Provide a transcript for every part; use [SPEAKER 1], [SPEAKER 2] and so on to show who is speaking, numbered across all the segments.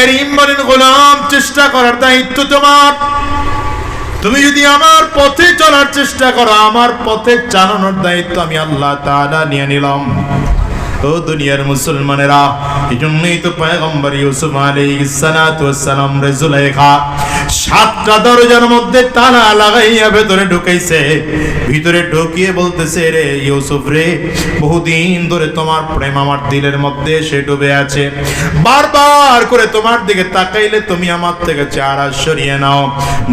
[SPEAKER 1] করিম বলেন, গোলাম, চেষ্টা করার দায়িত্ব তোমার। তুমি যদি আমার পথে চলার চেষ্টা করো, আমার পথে চালানোর দায়িত্ব আমি আল্লাহ তাআলা নিয়ে নিলাম। ও দুনিয়ার মুসলমানেরা এই জন্যই তো পয়গম্বর ইউসুফ আলাইহিস সালাতু ওয়াস সালাম রে জুলাইখা সাতটা দরজার মধ্যে তালা লাগাইয়া ভেতরে ঢুকাইছে। ভিতরে ঢুকিয়ে বলতেছে রে ইউসুফ রে, বহুদিন ধরে তোমার প্রেম আমার দিলের মধ্যে এসে ডুবে আছে। বারবার করে তোমার দিকে তাকাইলে তুমি আমার থেকে চারা সরিয়ে নাও।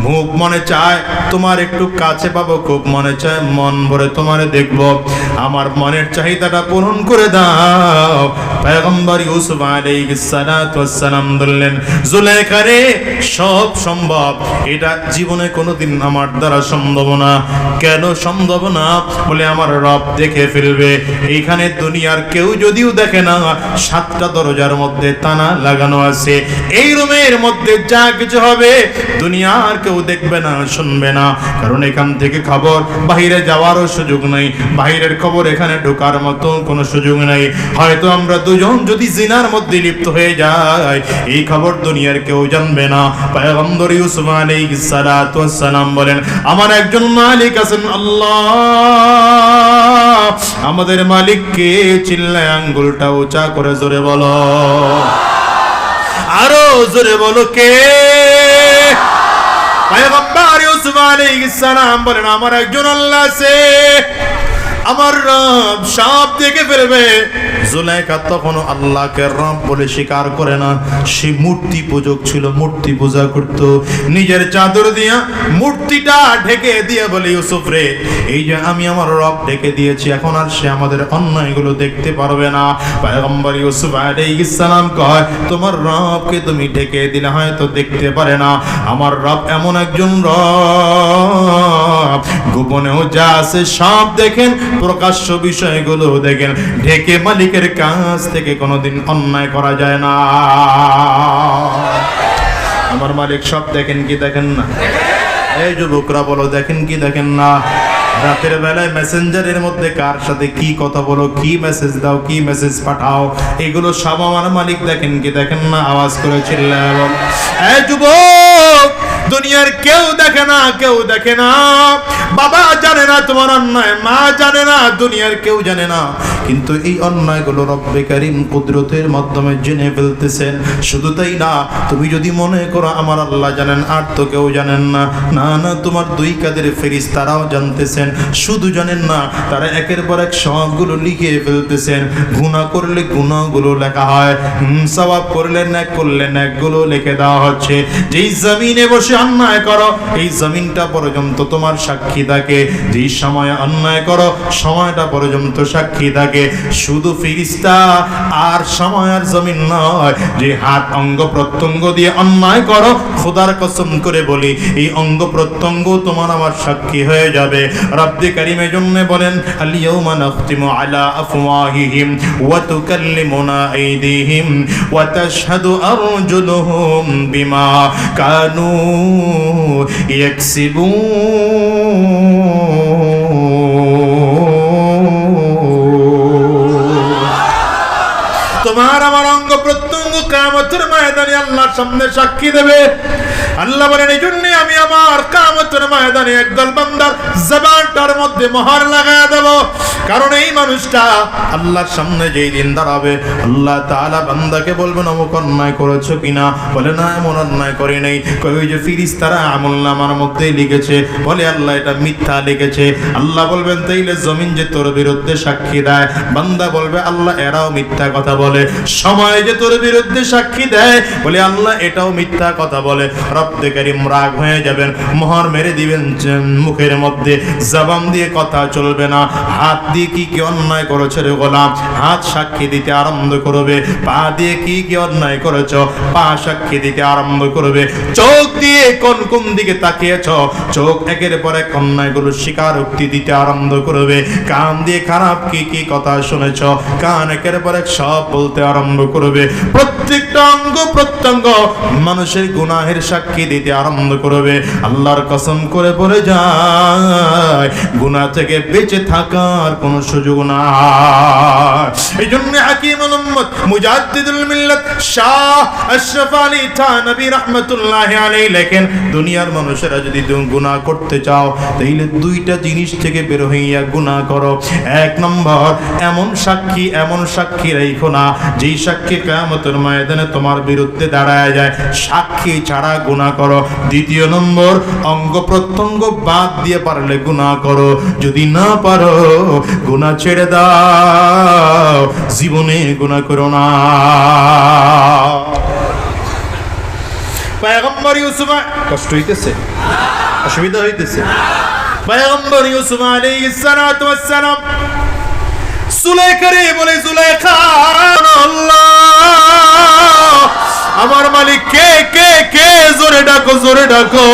[SPEAKER 1] মুখ মনে চায় তোমার একটু কাছে পাবো, খুব মনে চায় মন ভরে তোমারে দেখব। আমার মনের চাহিদাটা পূরণ করে দাও। পয়গম্বর ইউসুফ আলাইহিস সালাতু ওয়াস সালাম বললেন জুলাইখা রে সব সম্ভব। এটা জীবনে কোনোদিন আমার দ্বারা সম্ভব না। কেন সম্ভব না? বলে, আমার রব দেখে ফেলবে। এইখানে দুনিয়ার কেউ যদিও দেখে না, সাতটা দরজার মধ্যে তানা লাগানো আছে। এই রুমের মধ্যে যা কিছু হবে, দুনিয়ার কেউ দেখবে না, শুনবে না। কারণ এখান থেকে খবর বাইরে যাওয়ারও সুযোগ নেই। বাইরের খবর এখানে ঢোকার মতো কোনো সুযোগ নেই। হয়তো আমরা দুজন যদি জিনার মধ্যে লিপ্ত হয়ে যাই, এই খবর দুনিয়ার কেউ জানবে না। পয়গম্বর ইউসুফ আলাইহিস সালাতু সালাম বলেন, আমার একজন মালিক আছেন আল্লাহ। আমাদের মালিককে চিল্লায় আঙ্গুলটা উঁচা করে জোরে বলো। আরও জোরে বলো কে? পয়গম্বর ইউসুফ আলাইহিস সালাম বলেন, আমার একজন আল্লাহ আছে। আমার রব সব দেখে ফেলবে। জুলাইখা তখনও আল্লাহকে রব বলে স্বীকার করে না। সে মূর্তি পূজক ছিল, মূর্তি পূজা করত। নিজের চাদর দিয়া মূর্তিটা ঢেকে দিয়ে বলে, ইউসুফ রে, এই যে আমি আমার রব ঢেকে দিয়েছি, এখন আর সে আমাদের অন্যায়গুলো দেখতে পারবে না। পয়গম্বর ইউসুফ আলাইহিস সালাম কয়, তোমার রবকে তুমি ঢেকে দিলে হয়তো দেখতে পারে না। আমার রব এমন একজন রব। গোপনেও যা আছে সব দেখেন প্রকাশ্য বিষয়গুলো দেখেন। ঢেকে মালিকের কাছ থেকে কোনোদিন অন্যায় করা যায় না। আমার মালিক সব দেখেন কি দেখেন না? এই যুবকরা বলো, দেখেন কি দেখেন না? রাতের বেলায় মেসেঞ্জারের মধ্যে কার সাথে কি কথা বলো, কি মেসেজ দাও, কি মেসেজ পাঠাও, এগুলো সব আমার মালিক দেখেন কি দেখেন না? আওয়াজ করে চিল্লায় এই যুবক দুনিয়ার কেউ দেখে না, কেউ দেখে না। বাবা জানে না তোমার অন্যায়, মা জানে না, দুনিয়ার কেউ জানে না। কিন্তু এই অন্যায়গুলো রব্বে কারিম কুদরতের মাধ্যমে জেনে ফেলতেছেন শুধু তাই না, তুমি যদি মনে করো আমার আল্লাহ জানেন, আর তো কেউ জানেন না। না না, তোমার দুই কাদের ফেরিস তারাও জানতেছেন। শুধু জানেন না, তারা একের পর এক সবগুলো লিখে ফেলতেছেন। গুণা করলে গুণাগুলো লেখা হয়। সওয়াব করলে ন্যাক করলে ন্যাকগুলো লিখে দেওয়া হচ্ছে। যেই জমিনে বসে অন্যায় করো, এই জমিনটা পর্যন্ত তোমার সাক্ষী থাকে। যেই সময় অন্যায় করো, সময়টা পর্যন্ত সাক্ষী থাকে। শুধু ফিরিস্তা আর সময় আর জমিন নয়, যে হাত অঙ্গ প্রত্যঙ্গ দিয়ে অন্যায় করো, খোদার কসম করে বলি, এই অঙ্গ প্রত্যঙ্গ তোমার আমার সাক্ষী হয়ে যাবে। রব্দে কারিমে জন্য বলেন আলিয়াউমা বিমা কানু তোমার আমার অঙ্গ প্রত্যঙ্গ কামতের ময়দানে আল্লাহর সামনে সাক্ষী দেবে। আল্লাহ বলেন এই জন্য আমি আমার কামতের ময়দানে একদল বান্দার জবানটার মধ্যে মোহর লাগায় দেব। কারণ এই মানুষটা আল্লাহর সামনে যেই দিন দাঁড়াবে, আল্লাহ তাআলা বান্দাকে বলবেন, অমুক অন্যায় করেছ কিনা? বলে, না, এমন অন্যায় করি নাই। ওই যে ফিরিস্তারা আমল নামার মধ্যেই লিখেছে, বলে, আল্লাহ এটা মিথ্যা লিখেছে। আল্লাহ বলবেন, তাইলে জমিন যে তোর বিরুদ্ধে সাক্ষী দেয়। বান্দা বলবে, আল্লাহ এরাও মিথ্যা কথা বলে। সময় যে তোর বিরুদ্ধে সাক্ষী দেয়, বলে, আল্লাহ এটাও মিথ্যা কথা বলে। রব্দে কারিম রাগ হয়ে যাবেন। মোহর মেরে দিবেন মুখের মধ্যে। জবান দিয়ে কথা চলবে না। হাত দিয়ে কি কি অন্যায় করেছে রে গোলাম? হাত সাক্ষী দিতে আরম্ভ করবে। পা দিয়ে কি কি অন্যায় করেছ? পা সাক্ষী দিতে আরম্ভ করবে। চোখ দিয়ে কোন কোন দিকে তাকিয়েছ? চোখ একের পর এক অন্যায়গুলো স্বীকারোক্তি দিতে আরম্ভ করবে। কান দিয়ে খারাপ কি কি কথা শুনেছ? কান একের পর এক সব বলতে আরম্ভ করবে। প্রত্যেকটা অঙ্গ প্রত্যঙ্গ মানুষের গুনাহের সাক্ষী সাক্ষী দিতে আরম্ভ করবে। আল্লাহর কসম করে বলে যায়, গুনাহ থেকে বেঁচে থাকার কোনো সুযোগ না এই জন্য মুজাদ্দিদুল মিল্লাত শাহ আশরাফ আলী রাহমাতুল্লাহি আলাইহি লেখেন, দুনিয়ার মানুষেরা যদি গুনাহ করতে চাও, তাইলে দুইটা জিনিস থেকে বের হইয়া গুনাহ করো। এক নম্বর, এমন সাক্ষী এমন সাক্ষী রাখো না, যেই সাক্ষী কিয়ামতের ময়দানে তোমার বিরুদ্ধে দাঁড়ায় যায়। সাক্ষী ছাড়া গুনাহ করো। দ্বিতীয় নম্বর, অঙ্গ প্রত্যঙ্গ বাদ দিয়ে পারলে গুনাহ করো। যদি না পারো, গুনাহ ছেড়ে দাও। জীবনে গুনাহ করো না। ইউসুফ কষ্ট হইতেছে? অসুবিধা হইতেছে? ইউসুফ আলাইহিস সালাতু ওয়াস সালাম বলে সুলাইখা আল্লাহ! আমার মালিক কে কে কে? জোরে ডাকো জোরে ডাকো।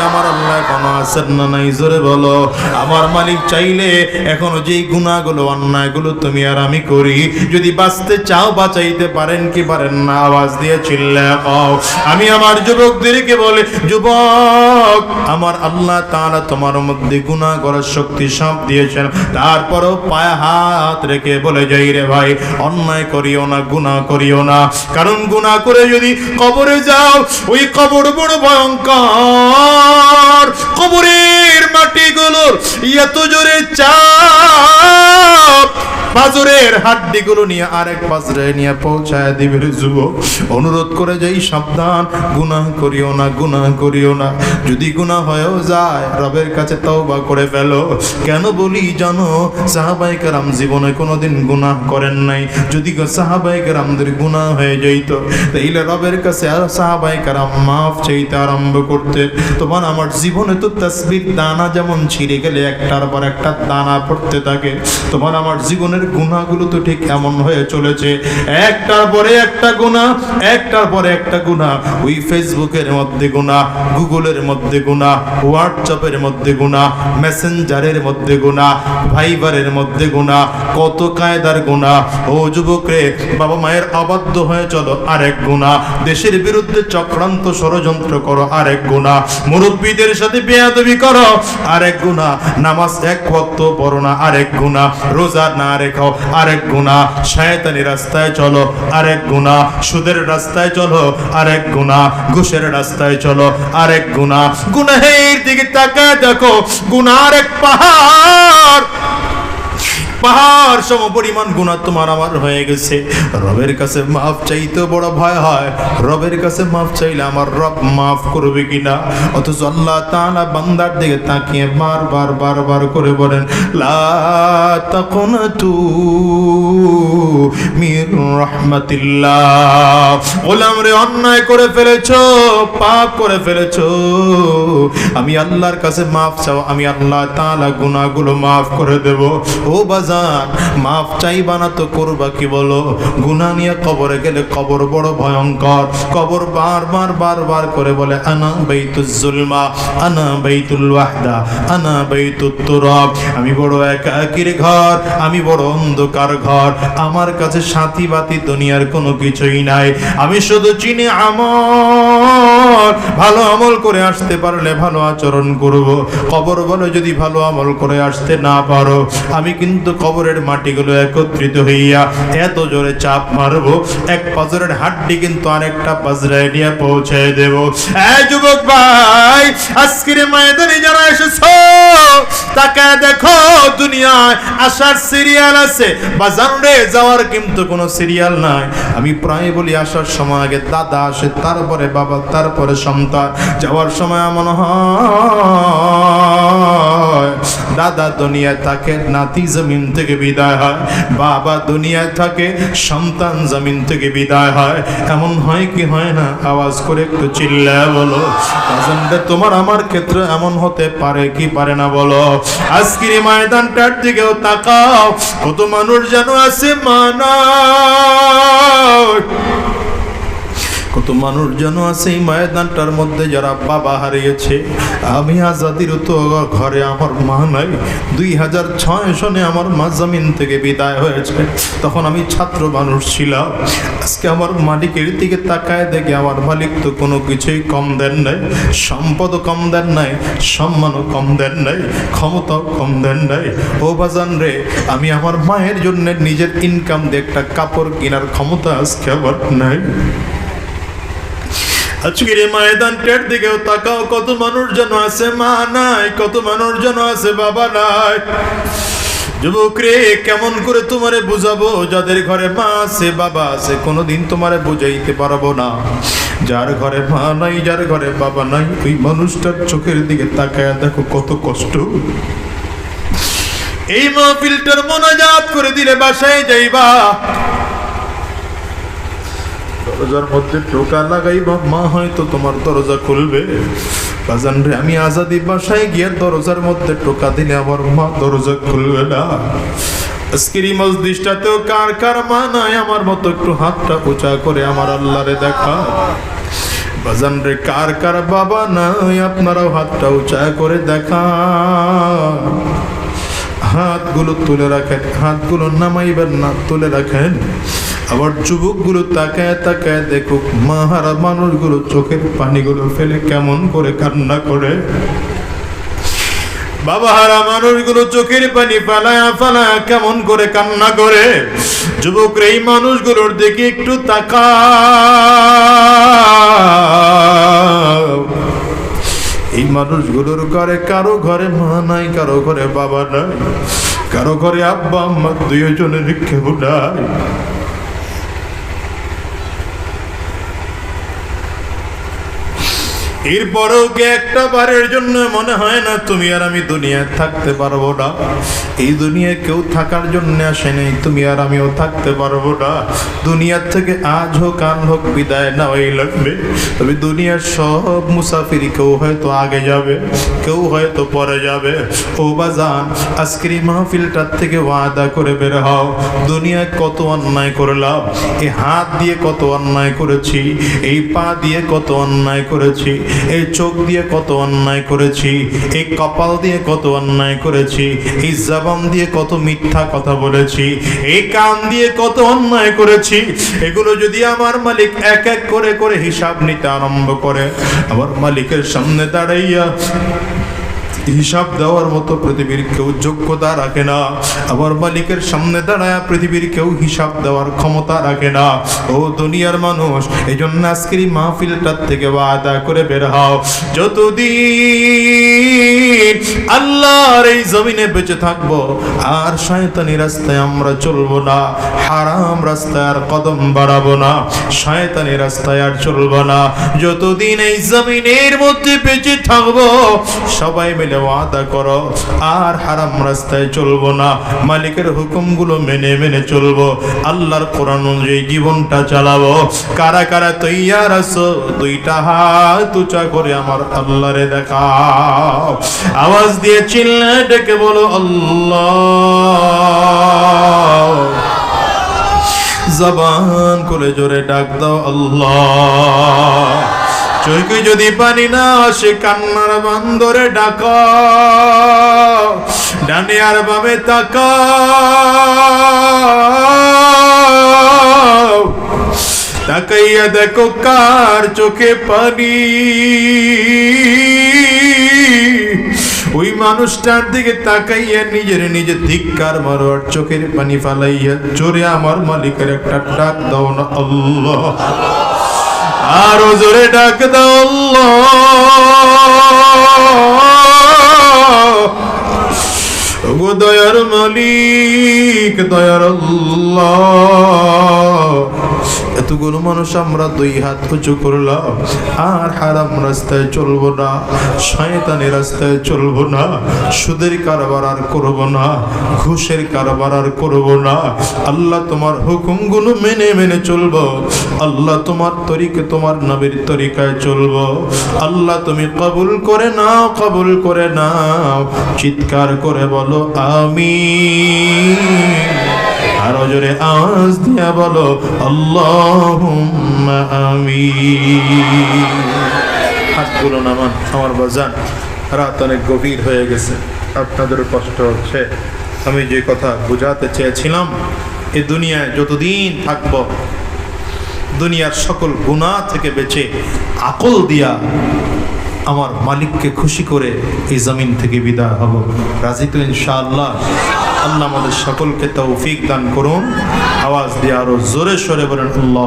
[SPEAKER 1] আমার আল্লাহ এখনও আছেন না নাই? জোরে বলো। আমার মালিক চাইলে এখনও যেই গুণাগুলো অন্যায়গুলো তুমি আর আমি করি। যদি বাঁচতে চাও, বাঁচাইতে পারেন কি পারেন না? আওয়াজ দিয়ে চিল্লা কও। আমি আমার যুবকদেরকে বলে, যুবক, আমার আল্লাহ তাআলা তোমার মধ্যে গুনাহ করার শক্তি সব দিয়েছেন। তারপরও পায়ে হাত রেখে বলে যাই রে ভাই, অন্যায় করিও না, গুনাহ করিও না। কারণ গুনাহ করে যদি কবরে যাও, ওই কবর বড় ভয়ঙ্কর। কবরের মাটিগুলোর এত জোরে চাপ। পাজরের হাড্ডিগুলো নিয়ে আরেক পাজরে নিয়ে পৌঁছায় দিবের যুবক। অনুরোধ করে যাই সাবধান, গুনাহ করিও না, গুনাহ করিও না। যদি গুনাহ হয়েও যায়, রবের কাছে তওবা করে ফেলো। কেন বলি জানো সাহাবাই কারাম জীবনে কোনোদিন গুনাহ করেন নাই। যদি সাহাবাই কারামদের গুনাহ হয়ে যাইত, তাইলে রবের কাছে আর সাহাবাই কারাম মাফ চাইতে আরম্ভ করতে। তোমার আমার জীবনে তো তসবির দানা যেমন ছিঁড়ে গেলে একটার পর একটা দানা পড়তে থাকে, তোমার আমার জীবনের গুণাগুলো তো ঠিক এমন হয়ে চলেছে। একটার পরে একটা গুণা, একটার পরে একটা গুণা, ওই ফেসবুকের মধ্যে গুণা, গুগলের মধ্যে গুণা, হোয়াটসঅ্যাপের মধ্যে গুণা, মেসেঞ্জারের মধ্যে গুণা, ভাইবারের মধ্যে গুণা, কত কায়দার গুণা। ও যুবক রে, বাবা মায়ের অবাধ্য হয়ে চলো আরেক গুণা। দেশের বিরুদ্ধে চক্রান্ত ষড়যন্ত্র করো আরেক গুণা। মুরব্বীদের সাথে বেয়াদবি করো। আরেক গুণা নামাজ এক ওয়াক্ত পড়ো না, আরেক গুণা রোজা না রেখো, আরেক গুণা শায়তানি রাস্তায় চলো, আরেক গুণা সুদের রাস্তায় চলো, আরেক গুণা ঘুষের রাস্তায় চলো, আরেক গুণা গুনাহের দিকে তাকায় দেখো গুনার এক পাহাড়। পাহাড় সম পরিমাণ গুণা তোমার আমার হয়ে গেছে। রবের কাছে মাফ চাইতে বড় ভয় হয়। রবের কাছে মাফ চাইলে আমার রব মাফ করবে কিনা? অথচ আল্লাহ তাআলা বান্দার দিকে তাকিয়ে বারবার বারবার করে বলেন, লা তাকুনাতু মির রাহমাতিল্লাহ। গোলাম রে, অন্যায় করে ফেলেছো, পাপ করে ফেলেছো। আমি আল্লাহর কাছে মাফ চাও, আমি আল্লাহ তাআলা গুনাহগুলো মাফ করে দেব। ও বাজান মাফ চাইবা না তো করবা কি বলো? গুনাহ নিয়ে কবরে গেলে কবর বড় ভয়ঙ্কর। কবর বারবার বারবার করে বলে, আনা বাইতুজ জুলমা, আনা বাইতুল ওয়াহদা, আনা বাইতুত তুরাব। আমি বড় একাকির ঘর, আমি বড় অন্ধকার ঘর। আমার কাছে সাথী বাতি দুনিয়ার কোনো কিছুই নাই। আমি শুধু চিনি আমল। ভালো আমল করে আসতে পারলে ভালো আচরণ করব। কবর বলে, যদি ভালো আমল করে আসতে না পারো, আমি কিন্তু কবরের মাটিগুলো একত্রিত হইয়া এত জোরে চাপ মারবো, এক পাজরের হাড্ডি কিন্তু আরেকটা পাজরায় নিয়ে পৌঁছে দেব। যুবক ভাই, আজকের ময়দানে যারা এসেছ, তাকে দেখো, দুনিয়ায় আসার সিরিয়াল আছে। বাজার রে, যাওয়ার কিন্তু কোনো সিরিয়াল নাই। আমি প্রায় বলি আসার সময় আগে দাদা আসে, তারপরে বাবা, তারপরে সন্তান। যাওয়ার সময় এমন হয় দাদা দুনিয়ায় থাকে, নাতি জমিন থেকে বিদায় হয়। বাবা দুনিয়ায় থাকে, সন্তান জমিন থেকে বিদায় হয়। এমন হয় কি হয় না? আওয়াজ করে একটু চিল্লা বলো তোমার আমার ক্ষেত্রে এমন হতে পারে কি পারে না বলো? আজকের ময়দানটার দিকেও তাকাও, কত মানুষ যেন আছে মানা কত মানুষ যেন আছে এই ময়দানটার মধ্যে যারা বাবা হারিয়েছে? আমি আজাদির তো ঘরে আমার মা নাই। দুই হাজার ছয় সনে আমার মা জমিন থেকে বিদায় হয়েছে। তখন আমি ছাত্র মানুষ ছিলাম। আজকে আমার মালিকের দিকে তাকায় দেখে আমার মালিক তো কোনো কিছুই কম দেন নাই। সম্পদও কম দেন নাই, সম্মানও কম দেন নাই, ক্ষমতাও কম দেন নাই। ও বাজান রে, আমি আমার মায়ের জন্য নিজের ইনকাম দিয়ে একটা কাপড় কেনার ক্ষমতা আজকে আমার নাই। আজকের এই ময়দানটার দিকেও তাকাও, কত মানুষ যেন আছে, মা নাই, কত মানুষ যেন আছে, বাবা নাই। যুবক রে কেমন করে তোমারে বুঝাবো? যাদের ঘরে মা আছে, বাবা আছে, কোনোদিন তোমারে বুঝাইতে পারব না। যার ঘরে মা নাই, যার ঘরে বাবা নাই, ওই মানুষটার চোখের দিকে তাকায় দেখো কত কষ্ট। এই মাহফিলটার মোনাজাত করে দিলে বাসায় যাইবা। দরজার মধ্যে টোকা লাগাইবা। মা হয়তো তোমার দরজা খুলবে। বাজান রে, আমি আজাদি বাসায় গিয়ে দরজার মধ্যে টোকা দিলে আমার মা দরজা খুলবে না। আজকের এই মসজিদটাতেও কার কার মা নাই? আমার মতো একটু হাতটা উঁচা করে আমার আল্লাহরে দেখা। বাজান রে, কার কার বাবা নাই? আপনারাও হাতটা উঁচা করে দেখা। হাতগুলো তুলে রাখেন, হাতগুলো নামাইবেন না, তুলে রাখেন। আবার যুবকগুলো তাকায় তাকায় দেখুক, মাহারা মানুষগুলো চোখের পানিগুলো ফেলে কেমন করে কান্না করে। বাবা হারা মানুষগুলো চোখের পানি ফালায়া ফালায়া কেমন করে কান্না করে। যুবক এই মানুষগুলোর দিকে একটু তাকা এই মানুষগুলোর ঘরে কারও ঘরে মা নাই, কারও ঘরে বাবা নাই, কারও ঘরে আব্বা, আম্মা দুইজনের কেউ নাই এরপরেও কি একটা বারের জন্য মনে হয় না তুমি আর আমি দুনিয়ায় থাকতে পারব না? এই দুনিয়ায় কেউ থাকার জন্য আসে নাই, তুমি আর আমিও থাকতে পারব না। দুনিয়ার থেকে আজ হোক আন হোক, বিদায় নেওয়াই লাগবে। তবে দুনিয়ার সব মুসাফিরি কেউ হয়তো আগে যাবে, কেউ হয়তো পরে যাবে। ও বাজান আজকের এই মাহফিলটার থেকে ওয়াদা করে বের হও। দুনিয়ায় কত অন্যায় করলাম এই হাত দিয়ে কত অন্যায় করেছি, এই পা দিয়ে কত অন্যায় করেছি এই চোখ দিয়ে কত অন্যায় করেছি এই কপাল দিয়ে কত অন্যায় করেছি এই জবান দিয়ে কত মিথ্যা কথা বলেছি এই কান দিয়ে কত অন্যায় করেছি, এগুলো যদি আমার মালিক এক এক করে করে হিসাব নিতে আরম্ভ করে, আমার মালিকের সামনে দাঁড়াইয়া হিসাব দেওয়ার মতো পৃথিবীর কেউ যোগ্যতা রাখে না। আবার মালিকের সামনে দাঁড়ায় পৃথিবীর কেউ হিসাব দেওয়ার ক্ষমতা রাখে না। ও দুনিয়ার মানুষ এই জন্য আজকের এই মাহফিলটার থেকে বাদা করে বের হও। যতদিন আল্লাহর এই জমিনে বেঁচে থাকব, আর শয়তানি রাস্তায় আমরা চলবো না, হারাম রাস্তায় আর কদম বাড়াবো না, শয়তানি রাস্তায় আর চলবো না। যতদিন এই জমিনের মধ্যে বেঁচে থাকব, সবাই মিলে ওয়াদা করো। আর হারাম রাস্তায় চলবো না। মালিকের হুকুমগুলো মেনে মেনে চলবো। আল্লাহর কোরআন অনুযায়ী জীবনটা চালাবো। কারা কারা তৈয়ার আছো? দুইটা হাত উঁচা করে আমার আল্লাহরে দেখাও। আওয়াজ দিয়ে চিল্লে ডেকে বলো, আল্লাহ। জবান করে জোরে ডাক দাও, আল্লাহ। চোখে যদি পানি না আসে, কান্নার বান্দরে ডাক। ডানে আর বামে তাক। তাকাইয়া দেখো কার চোখে পানি। ওই মানুষটার দিকে তাকাইয়া নিজের নিজে ধিক্কার মারো, আর চোখের পানি ফালাইয়া, জোরে আমার মালিকের একটা ডাক দাও না আল্লাহ। আরও জোরে ডাক দাও দয়ার মালিক দয়ার আল্লাহ। এতগুলো মানুষ আমরা দুই হাত উঁচু করলাম। আর হারাম রাস্তায় চলবো না, শয়তানি রাস্তায় চলবো না, সুদের কারবার আর করব না, ঘুষের কারবার আর করব না। আল্লাহ তোমার হুকুমগুলো মেনে মেনে চলবো। আল্লাহ তোমার তরিকে তোমার নবীর তরিকায় চলবো। আল্লাহ তুমি কবুল করে নাও, কবুল করে নাও, চিৎকার করে বলো আমি আরও জোরে আওয়াজ দিয়া বলো, আল্লাহুম্মা আমিন। হাতগুলো নামান আমার বাজান। রাত অনেক গভীর হয়ে গেছে। আপনাদের কষ্ট হচ্ছে। আমি যে কথা বোঝাতে চেয়েছিলাম, এ দুনিয়ায় যতদিন থাকব, দুনিয়ার সকল গুণা থেকে বেঁচে আকল দিয়া আমার মালিককে খুশি করে এই জমিন থেকে বিদায় হব। রাজি তো ইনশাআল্লাহ? আল্লাহ আমাদের সকলকে তৌফিক দান করুন। আওয়াজ দিয়ে আরও জোরে সরে বলেন আল্লাহ